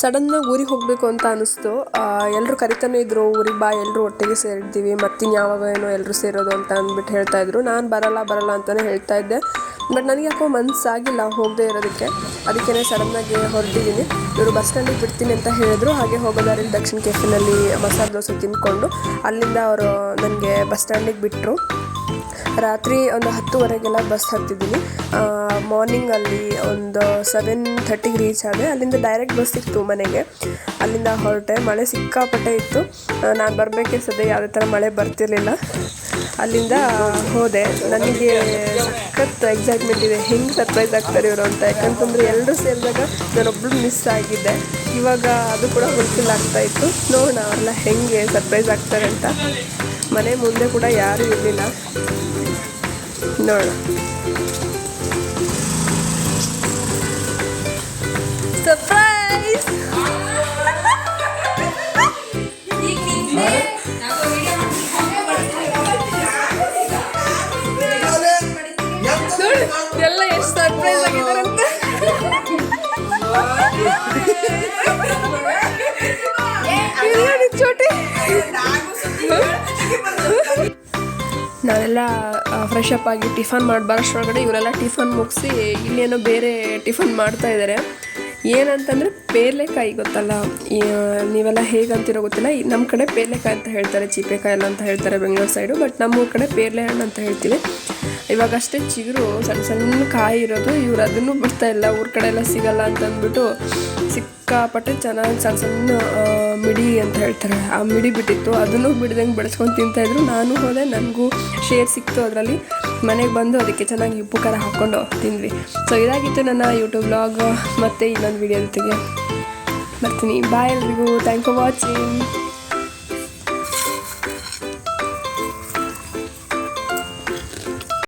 ಸಡನ್ನಾಗಿ ಊರಿಗೆ ಹೋಗಬೇಕು ಅಂತ ಅನಿಸ್ತು. ಎಲ್ಲರೂ ಕರಿತಾನೆ ಇದ್ರು, ಊರಿಗೆ ಬಾ ಎಲ್ಲರೂ ಒಟ್ಟಿಗೆ ಸೇರಿದ್ದೀವಿ ಮತ್ತಿನ್ ಯಾವಾಗ ಏನೋ ಎಲ್ಲರೂ ಸೇರೋದು ಅಂತ ಅಂದ್ಬಿಟ್ಟು ಹೇಳ್ತಾ ಇದ್ರು. ನಾನು ಬರಲ್ಲ ಬರಲ್ಲ ಅಂತಲೇ ಹೇಳ್ತಾ ಇದ್ದೆ. ಬಟ್ ನನಗೆ ಯಾಕೋ ಮನಸ್ಸಾಗಿಲ್ಲ ಹೋಗದೆ ಇರೋದಕ್ಕೆ. ಅದಕ್ಕೇ ಸಡನ್ನಾಗಿ ಹೊರಟಿದ್ದೀನಿ. ಇವರು ಬಸ್ ಸ್ಟ್ಯಾಂಡಿಗೆ ಬಿಡ್ತೀನಿ ಅಂತ ಹೇಳಿದ್ರು. ಹಾಗೆ ಹೋಗೋದಾರಲ್ಲಿ ದಕ್ಷಿಣ ಕೆಫಿನಲ್ಲಿ ಮಸಾಲೆ ದೋಸೆ ತಿಂದ್ಕೊಂಡು ಅಲ್ಲಿಂದ ಅವರು ನನಗೆ ಬಸ್ ಸ್ಟ್ಯಾಂಡಿಗೆ ಬಿಟ್ಟರು ರಾತ್ರಿ ಒಂದು ಹತ್ತುವರೆಗೆಲ್ಲ ಬಸ್ ಹತ್ತಿದ್ದೀನಿ ಮಾರ್ನಿಂಗ್ ಅಲ್ಲಿ ಒಂದು ಸೆವೆನ್ ಥರ್ಟಿಗೆ ರೀಚ್ ಆದೆ. ಅಲ್ಲಿಂದ ಡೈರೆಕ್ಟ್ ಬಸ್ ಇತ್ತು ಮನೆಗೆ. ಅಲ್ಲಿಂದ ಹೊರಟೆ. ಮಳೆ ಸಿಕ್ಕಾಪಟ್ಟೆ ಇತ್ತು. ನಾನು ಬರಬೇಕೆ ಸದ್ಯ, ಯಾವುದೇ ಥರ ಮಳೆ ಬರ್ತಿರಲಿಲ್ಲ. ಅಲ್ಲಿಂದ ಹೋದೆ. ನನಗೆ ಸಖತ್ ಎಕ್ಸೈಟ್ಮೆಂಟ್ ಇದೆ. ಹೆಂಗೆ ಸರ್ಪ್ರೈಸ್ ಆಗ್ತಾರೆ ಇವರು ಅಂತ. ಯಾಕಂತಂದರೆ ಎಲ್ಲರೂ ಸೇರಿದಾಗ ನಾನೊಬ್ಬಳು ಮಿಸ್ ಆಗಿದ್ದೆ ಇವಾಗ ಅದು ಕೂಡ ಫುಲ್ಫಿಲ್ ಆಗ್ತಾ ಇತ್ತು. ನೋಡೋಣ ಅವ್ರನ್ನ ಹೆಂಗೆ ಸರ್ಪ್ರೈಸ್ ಆಗ್ತಾರೆ ಅಂತ. ಮನೆ ಮುಂದೆ ಕೂಡ ಯಾರೂ ಇರಲಿಲ್ಲ. ನೋಡೋಣ. ನಾವೆಲ್ಲ ಫ್ರೆಶ್ ಅಪ್ ಆಗಿ ಟಿಫನ್ ಮಾಡಿ ಇವರೆಲ್ಲ ಟಿಫನ್ ಮುಗಿಸಿ ಇಲ್ಲೇನೋ ಬೇರೆ ಟಿಫನ್ ಮಾಡ್ತಾ ಇದ್ದಾರೆ ಏನಂತಂದರೆ ಪೇರ್ಲೆಕಾಯಿ ಗೊತ್ತಲ್ಲ? ನೀವೆಲ್ಲ ಹೇಗಂತಿರೋ ಗೊತ್ತಿಲ್ಲ. ನಮ್ಮ ಕಡೆ ಪೇರ್ಲೆಕಾಯಿ ಅಂತ ಹೇಳ್ತಾರೆ, ಚೀಪೆಕಾಯಿ ಎಲ್ಲ ಅಂತ ಹೇಳ್ತಾರೆ ಬೆಂಗಳೂರು ಸೈಡು ಬಟ್ ನಮ್ಮ ಕಡೆ ಪೇರ್ಲೆ ಹಣ್ಣು ಅಂತ ಹೇಳ್ತೀವಿ. ಇವಾಗಷ್ಟೇ ಚಿಗುರು ಸಣ್ಣ ಸಣ್ಣ ಕಾಯಿ ಇರೋದು. ಇವ್ರು ಅದನ್ನು ಬಿಡ್ತಾ ಇಲ್ಲ. ಊರ ಕಡೆ ಎಲ್ಲ ಸಿಗಲ್ಲ ಅಂತಂದ್ಬಿಟ್ಟು ಸಿಕ್ಕಾಪಟ್ಟೆ ಚೆನ್ನಾಗಿ ಸಣ್ಣ ಸಣ್ಣ ಮಿಡಿ ಅಂತ ಹೇಳ್ತಾರೆ. ಆ ಮಿಡಿ ಬಿಟ್ಟಿತ್ತು. ಅದನ್ನು ಬಿಡ್ದಂಗೆ ಬೆಳೆಸ್ಕೊಂಡು ತಿಂತಾಯಿದ್ರು ನಾನು ಹೋದೆ. ನನಗೂ ಶೇರ್ ಸಿಕ್ತು ಅದರಲ್ಲಿ. ಮನೆಗೆ ಬಂದು ಅದಕ್ಕೆ ಚೆನ್ನಾಗಿ ಉಪ್ಪು, ಖಾರ ಹಾಕ್ಕೊಂಡು ತಿಂದ್ವಿ. ಸೊ ಇದಾಗಿತ್ತು ನನ್ನ ಯೂಟ್ಯೂಬ್ ಬ್ಲಾಗ್ ಮತ್ತು ಇನ್ನೊಂದು ವಿಡಿಯೋ ಜೊತೆಗೆ ಬರ್ತೀನಿ. ಬಾಯ್ ಎಲ್ರಿಗೂ. Thank for watching